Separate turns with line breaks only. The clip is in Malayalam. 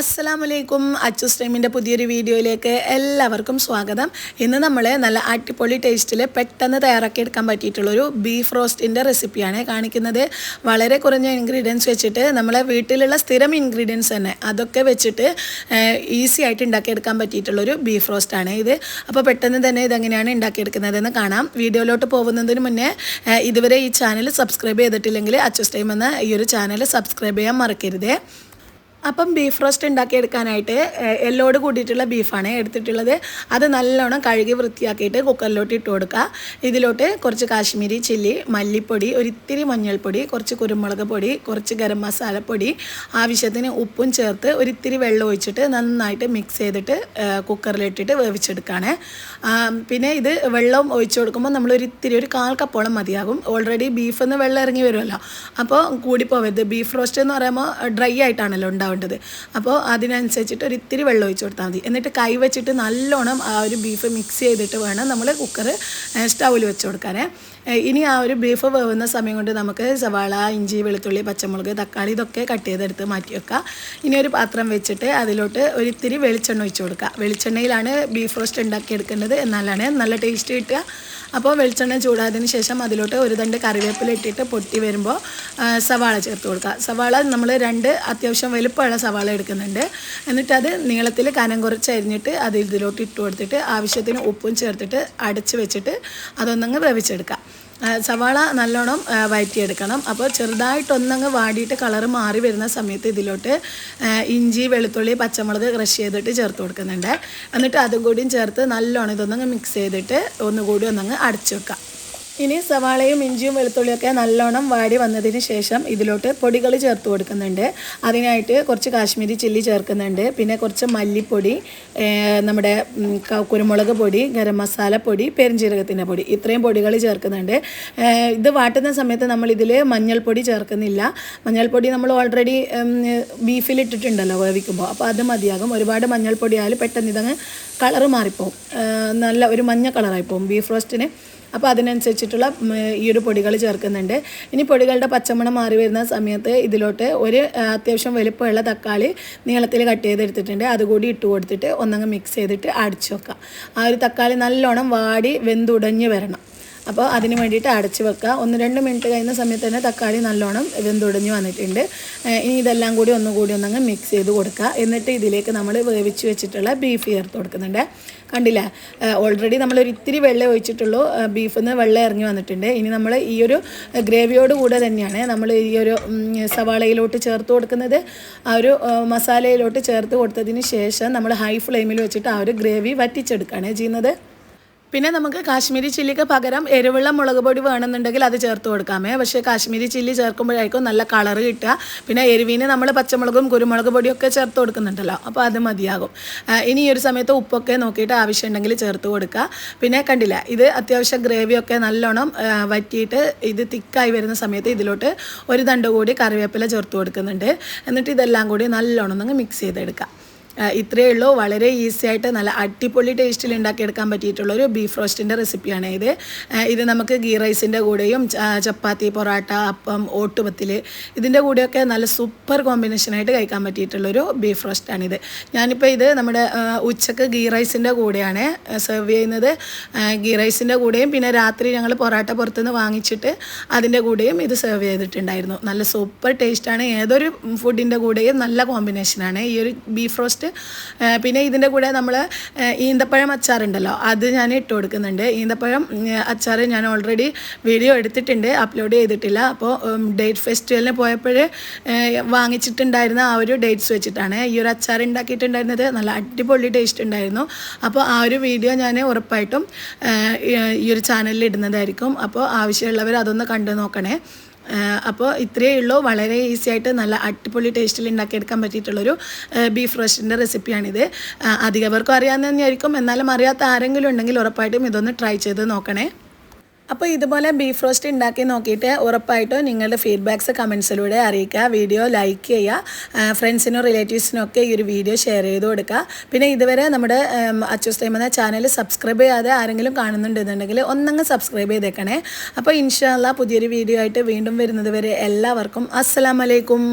അസ്സാമലൈക്കും അച്ചു സ്ട്രീമിൻ്റെ പുതിയൊരു വീഡിയോയിലേക്ക് എല്ലാവർക്കും സ്വാഗതം ഇന്ന് നമ്മൾ നല്ല അടിപൊളി ടേസ്റ്റിൽ പെട്ടെന്ന് തയ്യാറാക്കി എടുക്കാൻ പറ്റിയിട്ടുള്ളൊരു ബീഫ് റോസ്റ്റിൻ്റെ റെസിപ്പിയാണ് കാണിക്കുന്നത് വളരെ കുറഞ്ഞ ഇൻഗ്രീഡിയൻസ് വെച്ചിട്ട് നമ്മളെ വീട്ടിലുള്ള സ്ഥിരം ഇൻഗ്രീഡിയൻസ് തന്നെ അതൊക്കെ വെച്ചിട്ട് ഈസി ആയിട്ട് ഉണ്ടാക്കിയെടുക്കാൻ പറ്റിയിട്ടുള്ളൊരു ബീഫ് റോസ്റ്റാണ് ഇത് അപ്പോൾ പെട്ടെന്ന് തന്നെ ഇതെങ്ങനെയാണ് ഉണ്ടാക്കിയെടുക്കുന്നതെന്ന് കാണാം വീഡിയോയിലോട്ട് പോകുന്നതിന് മുന്നേ ഇതുവരെ ഈ ചാനൽ സബ്സ്ക്രൈബ് ചെയ്തിട്ടില്ലെങ്കിൽ അച്ചു സ്ട്രീം എന്ന ഈ ഒരു ചാനൽ സബ്സ്ക്രൈബ് ചെയ്യാൻ മറക്കരുത് അപ്പം ബീഫ് റോസ്റ്റ് ഉണ്ടാക്കിയെടുക്കാനായിട്ട് എല്ലോട് കൂടിയിട്ടുള്ള ബീഫാണ് എടുത്തിട്ടുള്ളത് അത് നല്ലോണം കഴുകി വൃത്തിയാക്കിയിട്ട് കുക്കറിലോട്ട് ഇട്ട് കൊടുക്കുക ഇതിലോട്ട് കുറച്ച് കാശ്മീരി ചില്ലി മല്ലിപ്പൊടി ഒരിത്തിരി മഞ്ഞൾപ്പൊടി കുറച്ച് കുരുമുളക് പൊടി കുറച്ച് ഗരം മസാലപ്പൊടി ആവശ്യത്തിന് ഉപ്പും ചേർത്ത് ഒരിത്തിരി വെള്ളം ഒഴിച്ചിട്ട് നന്നായിട്ട് മിക്സ് ചെയ്തിട്ട് കുക്കറിലിട്ടിട്ട് വേവിച്ചെടുക്കുകയാണ് പിന്നെ ഇത് വെള്ളം ഒഴിച്ചു കൊടുക്കുമ്പോൾ നമ്മൾ ഒരിത്തിരി ഒരു കാൽ കപ്പോളം മതിയാകും ഓൾറെഡി ബീഫിൽ നിന്ന് വെള്ളം ഇറങ്ങി വരുമല്ലോ അപ്പോൾ കൂടിപ്പോവരുത് ബീഫ് റോസ്റ്റ് എന്ന് പറയുമ്പോൾ ഡ്രൈ ആയിട്ടാണല്ലോ ഉണ്ടാവുക വേണ്ടത് അപ്പോൾ അതിനനുസരിച്ചിട്ട് ഒരു ഇത്തിരി വെള്ളം ഒഴിച്ച് കൊടുത്താൽ മതി എന്നിട്ട് കൈ വെച്ചിട്ട് നല്ലോണം ആ ഒരു ബീഫ് മിക്സ് ചെയ്തിട്ട് വേണം നമ്മൾ കുക്കർ സ്റ്റൗവിൽ വെച്ച് കൊടുക്കാനേ ഇനി ആ ഒരു ബീഫ് വേവുന്ന സമയം കൊണ്ട് നമുക്ക് സവാള ഇഞ്ചി വെളുത്തുള്ളി പച്ചമുളക് തക്കാളി ഇതൊക്കെ കട്ട് ചെയ്തെടുത്ത് മാറ്റി വെക്കുക ഇനി ഒരു പാത്രം വെച്ചിട്ട് അതിലോട്ട് ഒരു ഇത്തിരി വെളിച്ചെണ്ണ ഒഴിച്ച് കൊടുക്കുക വെളിച്ചെണ്ണയിലാണ് ബീഫ് റോസ്റ്റ് എടുക്കേണ്ടത് എന്നാലാണ് നല്ല ടേസ്റ്റ് കിട്ടുക അപ്പോൾ വെളിച്ചെണ്ണ ചൂടായതിന് ശേഷം അതിലോട്ട് ഒരു തണ്ട് കറിവേപ്പില ഇട്ടിട്ട് പൊട്ടി വരുമ്പോൾ സവാള ചേർത്ത് കൊടുക്കുക സവാള നമ്മൾ രണ്ട് അത്യാവശ്യം വലുപ്പമുള്ള സവാള എടുക്കുന്നുണ്ട് എന്നിട്ട് അത് നീളത്തിൽ കനം കുറച്ച് അരിഞ്ഞിട്ട് അത് ഇതിലോട്ട് ഇട്ട് കൊടുത്തിട്ട് ആവശ്യത്തിന് ഉപ്പും ചേർത്തിട്ട് അടച്ച് വെച്ചിട്ട് അതൊന്നങ്ങ് വേവിച്ചെടുക്കാം സവാള നല്ലോണം വഴറ്റിയെടുക്കണം അപ്പോൾ ചെറുതായിട്ടൊന്നങ്ങ് വാടിയിട്ട് കളറ് മാറി വരുന്ന സമയത്ത് ഇതിലോട്ട് ഇഞ്ചി വെളുത്തുള്ളി പച്ചമുളക് ക്രഷ് ചെയ്തിട്ട് ചേർത്ത് കൊടുക്കുന്നുണ്ട് എന്നിട്ട് അതും കൂടിയും ചേർത്ത് നല്ലോണം ഇതൊന്നങ്ങ് മിക്സ് ചെയ്തിട്ട് ഒന്നുകൂടി ഒന്നങ്ങ് അടച്ചു വെക്കാം ഇനി സവാളയും ഇഞ്ചിയും വെളുത്തുള്ളിയൊക്കെ നല്ലോണം വാടി വന്നതിന് ശേഷം ഇതിലോട്ട് പൊടികൾ ചേർത്ത് കൊടുക്കുന്നുണ്ട് അതിനായിട്ട് കുറച്ച് കാശ്മീരി ചില്ലി ചേർക്കുന്നുണ്ട് പിന്നെ കുറച്ച് മല്ലിപ്പൊടി നമ്മുടെ കുരുമുളക് പൊടി ഗരം മസാല പൊടി പെരുംജീരകത്തിൻ്റെ പൊടി ഇത്രയും പൊടികൾ ചേർക്കുന്നുണ്ട് ഇത് വാട്ടുന്ന സമയത്ത് നമ്മൾ ഇതിൽ മഞ്ഞൾപ്പൊടി ചേർക്കുന്നില്ല മഞ്ഞൾപ്പൊടി നമ്മൾ ഓൾറെഡി ബീഫിലിട്ടിട്ടുണ്ടല്ലോ വേവിക്കുമ്പോൾ അപ്പോൾ അത് മതിയാകും ഒരുപാട് മഞ്ഞൾപ്പൊടിയായാലും പെട്ടെന്ന് ഇതങ്ങ് കളറ് മാറിപ്പോവും നല്ല ഒരു മഞ്ഞ കളറായി പോകും ബീഫ് റോസ്റ്റിന് അപ്പോൾ അതിനനുസരിച്ചിട്ടുള്ള ഈ ഒരു പൊടികൾ ചേർക്കുന്നുണ്ട് ഇനി പൊടികളുടെ പച്ചമണം മാറി വരുന്ന സമയത്ത് ഇതിലോട്ട് ഒരു അത്യാവശ്യം വലുപ്പമുള്ള തക്കാളി നീളത്തിൽ കട്ട് ചെയ്തെടുത്തിട്ടുണ്ട് അതുകൂടി ഇട്ട് കൊടുത്തിട്ട് ഒന്നങ്ങ് മിക്സ് ചെയ്തിട്ട് അടിച്ചു വെക്കുക ആ ഒരു തക്കാളി നല്ലോണം വാടി വെന്തുടഞ്ഞ് വരണം അപ്പോൾ അതിന് വേണ്ടിയിട്ട് അടച്ച് വെക്കുക ഒന്ന് രണ്ട് മിനിറ്റ് കഴിയുന്ന സമയത്ത് തന്നെ തക്കാളി നല്ലോണം വെന്തുടഞ്ഞ് വന്നിട്ടുണ്ട് ഇനി ഇതെല്ലാം കൂടി ഒന്നുകൂടി ഒന്നങ്ങ് മിക്സ് ചെയ്ത് കൊടുക്കുക എന്നിട്ട് ഇതിലേക്ക് നമ്മൾ വേവിച്ച് വെച്ചിട്ടുള്ള ബീഫ് ചേർത്ത് കൊടുക്കുന്നുണ്ട് കണ്ടില്ല ഓൾറെഡി നമ്മൾ ഒരു ഇത്തിരി വെള്ളം ഒഴിച്ചിട്ടുള്ളൂ ബീഫിൽ നിന്ന് വെള്ളം ഇറങ്ങി വന്നിട്ടുണ്ട് ഇനി നമ്മൾ ഈ ഒരു ഗ്രേവിയോട് കൂടെ തന്നെയാണ് നമ്മൾ ഈ ഒരു സവാളയിലോട്ട് ചേർത്ത് കൊടുക്കുന്നത് ആ ഒരു മസാലയിലോട്ട് ചേർത്ത് കൊടുത്തതിന് ശേഷം നമ്മൾ ഹൈ ഫ്ലെയിമിൽ വെച്ചിട്ട് ആ ഒരു ഗ്രേവി വറ്റിച്ചെടുക്കുകയാണ് ചെയ്യുന്നത് പിന്നെ നമുക്ക് കാശ്മീരി ചില്ലിക്ക് പകരം എരിവുള്ള മുളക് പൊടി വേണമെന്നുണ്ടെങ്കിൽ അത് ചേർത്ത് കൊടുക്കാമേ പക്ഷേ കാശ്മീരി ചില്ലി ചേർക്കുമ്പോഴായിരിക്കും നല്ല കളർ കിട്ടുക പിന്നെ എരുവിന് നമ്മൾ പച്ചമുളകും കുരുമുളക് പൊടിയൊക്കെ ചേർത്ത് കൊടുക്കുന്നുണ്ടല്ലോ അപ്പോൾ അത് മതിയാകും ഇനി ഈ ഒരു സമയത്ത് ഉപ്പൊക്കെ നോക്കിയിട്ട് ആവശ്യമുണ്ടെങ്കിൽ ചേർത്ത് കൊടുക്കുക പിന്നെ കണ്ടില്ല ഇത് അത്യാവശ്യം ഗ്രേവിയൊക്കെ നല്ലോണം വറ്റിയിട്ട് ഇത് തിക്കായി വരുന്ന സമയത്ത് ഇതിലോട്ട് ഒരു തണ്ട് കൂടി കറിവേപ്പില ചേർത്ത് കൊടുക്കുന്നുണ്ട് എന്നിട്ട് ഇതെല്ലാം കൂടി നല്ലോണം നിങ്ങൾ മിക്സ് ചെയ്തെടുക്കുക ഇത്രയേ ഉള്ളൂ വളരെ ഈസി ആയിട്ട് നല്ല അടിപൊളി ടേസ്റ്റിൽ ഉണ്ടാക്കിയെടുക്കാൻ പറ്റിയിട്ടുള്ള ഒരു ബീഫ് റോസ്റ്റിൻ്റെ റെസിപ്പിയാണ് ഇത് ഇത് നമുക്ക് ഗീ റൈസിൻ്റെ കൂടെയും ചപ്പാത്തി പൊറാട്ട അപ്പം ഓട്ടുപത്തിൽ ഇതിൻ്റെ കൂടെയൊക്കെ നല്ല സൂപ്പർ കോമ്പിനേഷനായിട്ട് കഴിക്കാൻ പറ്റിയിട്ടുള്ളൊരു ബീഫ് റോസ്റ്റാണിത് ഞാനിപ്പോൾ ഇത് നമ്മുടെ ഉച്ചക്ക് ഗീ റൈസിൻ്റെ കൂടെയാണ് സെർവ് ചെയ്യുന്നത് ഗീ റൈസിൻ്റെ കൂടെയും പിന്നെ രാത്രി ഞങ്ങൾ പൊറാട്ട പുറത്തുനിന്ന് വാങ്ങിച്ചിട്ട് അതിൻ്റെ കൂടെയും ഇത് സെർവ് ചെയ്തിട്ടുണ്ടായിരുന്നു നല്ല സൂപ്പർ ടേസ്റ്റാണ് ഏതൊരു ഫുഡിൻ്റെ കൂടെയും നല്ല കോമ്പിനേഷനാണ് ഈ ഒരു ബീഫ് റോസ്റ്റ് ടേസ്റ്റ് പിന്നെ ഇതിൻ്റെ കൂടെ നമ്മൾ ഈന്തപ്പഴം അച്ചാറുണ്ടല്ലോ അത് ഞാൻ ഇട്ട് കൊടുക്കുന്നുണ്ട് ഈന്തപ്പഴം അച്ചാർ ഞാൻ ഓൾറെഡി വീഡിയോ എടുത്തിട്ടുണ്ട് അപ്ലോഡ് ചെയ്തിട്ടില്ല അപ്പോൾ ഡേറ്റ് ഫെസ്റ്റിവലിന് പോയപ്പോൾ വാങ്ങിച്ചിട്ടുണ്ടായിരുന്ന ആ ഒരു ഡേറ്റ്സ് വെച്ചിട്ടാണ് ഈ ഒരു അച്ചാർ ഉണ്ടാക്കിയിട്ടുണ്ടായിരുന്നത് നല്ല അടിപൊളി ടേസ്റ്റ് ഉണ്ടായിരുന്നു അപ്പോൾ ആ ഒരു വീഡിയോ ഞാൻ ഉറപ്പായിട്ടും ഈ ഒരു ചാനലിൽ ഇടുന്നതായിരിക്കും അപ്പോൾ ആവശ്യമുള്ളവർ അതൊന്ന് കണ്ടു നോക്കണേ അപ്പോൾ ഇത്രയേ ഉള്ളൂ വളരെ ഈസി ആയിട്ട് നല്ല അടിപൊളി ടേസ്റ്റിൽ ഉണ്ടാക്കിയെടുക്കാൻ പറ്റിയിട്ടുള്ളൊരു ബീഫ് റോസ്റ്റിൻ്റെ റെസിപ്പിയാണിത് അധികവർക്കും അറിയാമെന്ന് തന്നെയായിരിക്കും എന്നാലും അറിയാത്ത ആരെങ്കിലും ഉണ്ടെങ്കിൽ ഉറപ്പായിട്ടും ഇതൊന്ന് ട്രൈ ചെയ്ത് നോക്കണേ അപ്പോൾ ഇതുപോലെ ബീഫ് റോസ്റ്റ് ഉണ്ടാക്കി നോക്കിയിട്ട് ഉറപ്പായിട്ടും നിങ്ങളുടെ ഫീഡ്ബാക്ക്സ് കമൻസിലൂടെ അറിയിക്കുക വീഡിയോ ലൈക്ക് ചെയ്യുക ഫ്രണ്ട്സിനും റിലേറ്റീവ്സിനും ഒക്കെ ഈ ഒരു വീഡിയോ ഷെയർ ചെയ്ത് കൊടുക്കുക പിന്നെ ഇതുവരെ നമ്മുടെ അച്ചൂസ് ടൈം എന്ന ചാനൽ സബ്സ്ക്രൈബ് ചെയ്യാതെ ആരെങ്കിലും കാണുന്നുണ്ടെന്നുണ്ടെങ്കിൽ ഒന്നങ്ങ് സബ്സ്ക്രൈബ് ചെയ്തേക്കണേ അപ്പോൾ ഇൻഷാല്ല പുതിയൊരു വീഡിയോ ആയിട്ട് വീണ്ടും വരുന്നത് വരെ എല്ലാവർക്കും അസ്സാം വലൈക്കും